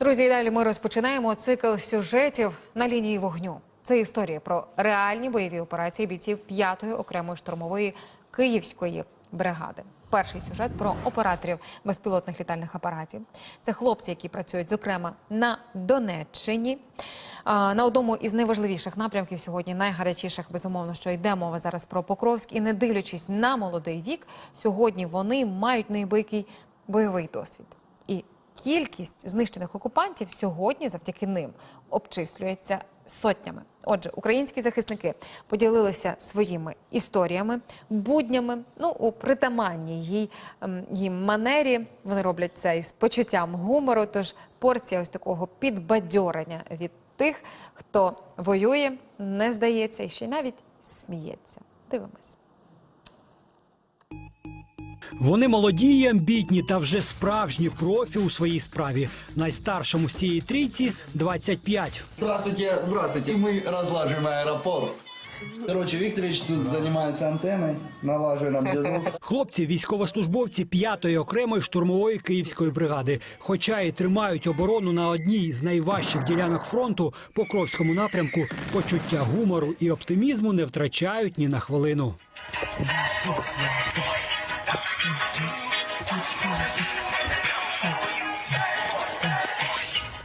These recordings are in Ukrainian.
Друзі, і далі ми розпочинаємо цикл сюжетів на лінії вогню. Це історія про реальні бойові операції бійців 5-ї окремої штурмової київської бригади. Перший сюжет про операторів безпілотних літальних апаратів. Це хлопці, які працюють, зокрема, на Донеччині. На одному із найважливіших напрямків сьогодні, найгарячіших, безумовно, що йде мова зараз про Покровськ. І не дивлячись на молодий вік, сьогодні вони мають неабиякий бойовий досвід. Кількість знищених окупантів сьогодні завдяки ним обчислюється сотнями. Отже, українські захисники поділилися своїми історіями, буднями, ну у притаманній їй ем, їм манері. Вони роблять це із почуттям гумору. Тож порція ось такого підбадьорення від тих, хто воює, не здається і ще й навіть сміється. Дивимось. Вони молоді, і амбітні та вже справжні профі у своїй справі. Найстаршому з цієї трійці 25. Здравствуйте, здравствуйте. Мы разлаживаем аэропорт. Короче, Викторович тут занимается антенной, налаживает нам зв'язок. Хлопці військовослужбовці 5-ї окремої штурмової київської бригади. Хоча і тримають оборону на одній з найважчих ділянок фронту Покровському напрямку, почуття гумору і оптимізму не втрачають ні на хвилину.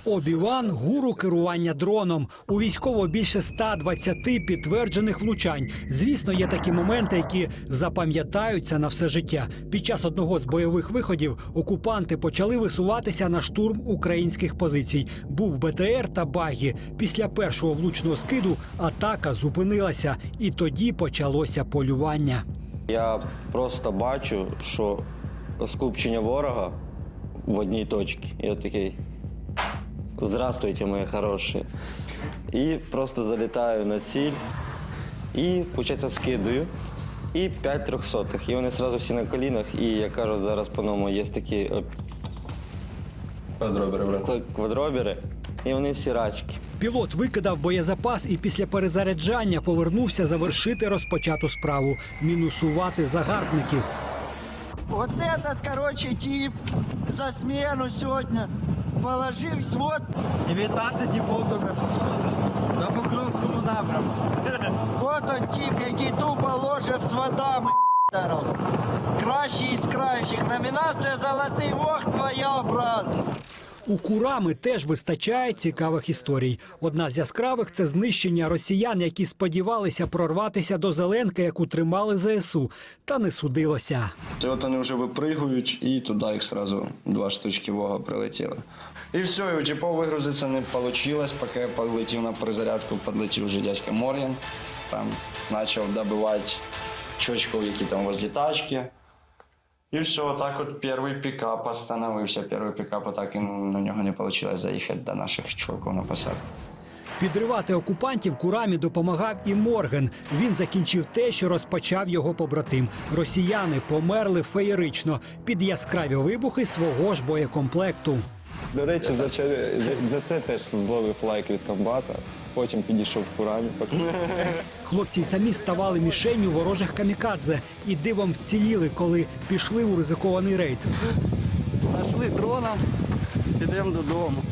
Обіван гуру керування дроном. У військово більше 120 підтверджених влучань. Звісно, є такі моменти, які запам'ятаються на все життя. Під час одного з бойових виходів окупанти почали висуватися на штурм українських позицій. Був БТР та багі. Після першого влучного скиду атака зупинилася, і тоді почалося полювання. Я просто бачу, що скупчення ворога в одній точці. Я такий. Здравствуйте, мої хороші. І просто залітаю на ціль і, виходить, скидаю. І 5 трьохсотих. І вони одразу всі на колінах. І як кажуть, зараз по-новому є такі е, Квадроберы, брат. квадробери, і вони всі рачки. Пілот викидав боєзапас і після перезаряджання повернувся завершити розпочату справу мінусувати загарбників. Вот этот, короче, тип за смену сегодня положив взвод. 19 типов до на Покровському напрямку. Вот он тип, який тупо ложив взводами даром. Кращий із кращих. Номінація Золотий Вог твоя, брат. У Курами теж вистачає цікавих історій. Одна з яскравих це знищення росіян, які сподівалися прорватися до зеленки, яку тримали ЗСУ, та не судилося. І от вони вже випригують, і туди їх сразу два штучки вога прилетіли. І все, і типу вигрузитися не вийшло, поки полетів на перезарядку, підлетів вже дядька Морган, там почав добивати чочків, які там возле тачки. І все, так от перший пікап остановився. Перший пікап, а так і на нього не вийшло заїхати до наших чуваків на посадку. Підривати окупантів Курамі допомагав і Морген. Він закінчив те, що розпочав його побратим. Росіяни померли феєрично під яскраві вибухи свого ж боєкомплекту. До речі, за це, за, за це теж зловив лайк від комбата. Потім підійшов в. Хлопці й самі ставали мішенню ворожих камікадзе і дивом вціліли, коли пішли у ризикований рейд. Нашли дрона, підемо додому.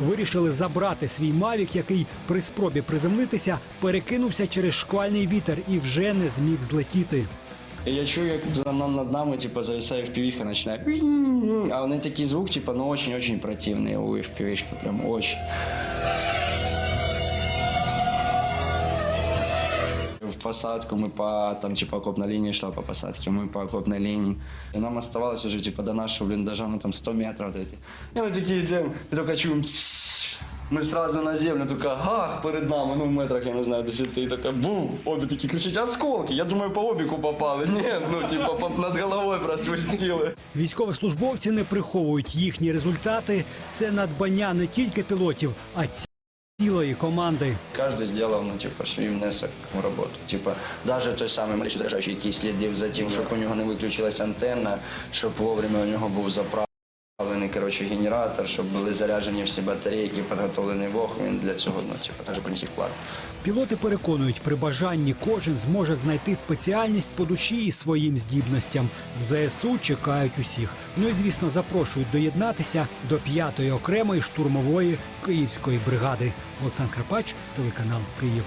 Вирішили забрати свій мавік, який при спробі приземлитися перекинувся через шквальний вітер і вже не зміг злетіти. І я чую, як за нам над нами, типу, зависає впівіха, починає. А вони такий звук, типу, ну очень-очень противний у впівішки, прям очень. В посадку мы по, там, типа, окопной линии шла по посадке, мы по окопной линии. И нам оставалось уже, типа, до нашего блиндажа, ну, там, 100 метров вот эти. И мы такие идем, и только чуем, Мы сразу на землю, только гах перед нами, ну, в метрах, я не знаю, 10, и такая, бу, обе такие кричать, осколки. Я думаю, по обіку попали. Нет, ну, типа, по- над головой просвистіли. Військовослужбовці не приховують їхні результати. Це надбання не тільки пілотів, а цілої команди. Каждый сделал, ну, типа, свій внесок в роботу. Типа, даже той самий заряджаючий, який слідив за тим, щоб у нього не виключилась антенна, щоб вовремя у нього був заправ. Встановлений, коротше, генератор, щоб були заряджені всі батарейки, підготовлений вог, він для цього, ну, типу, теж приніс вклад. Пілоти переконують, при бажанні кожен зможе знайти спеціальність по душі і своїм здібностям. В ЗСУ чекають усіх. Ну і звісно, запрошують доєднатися до п'ятої окремої штурмової київської бригади. Олександр Крапач, телеканал Київ.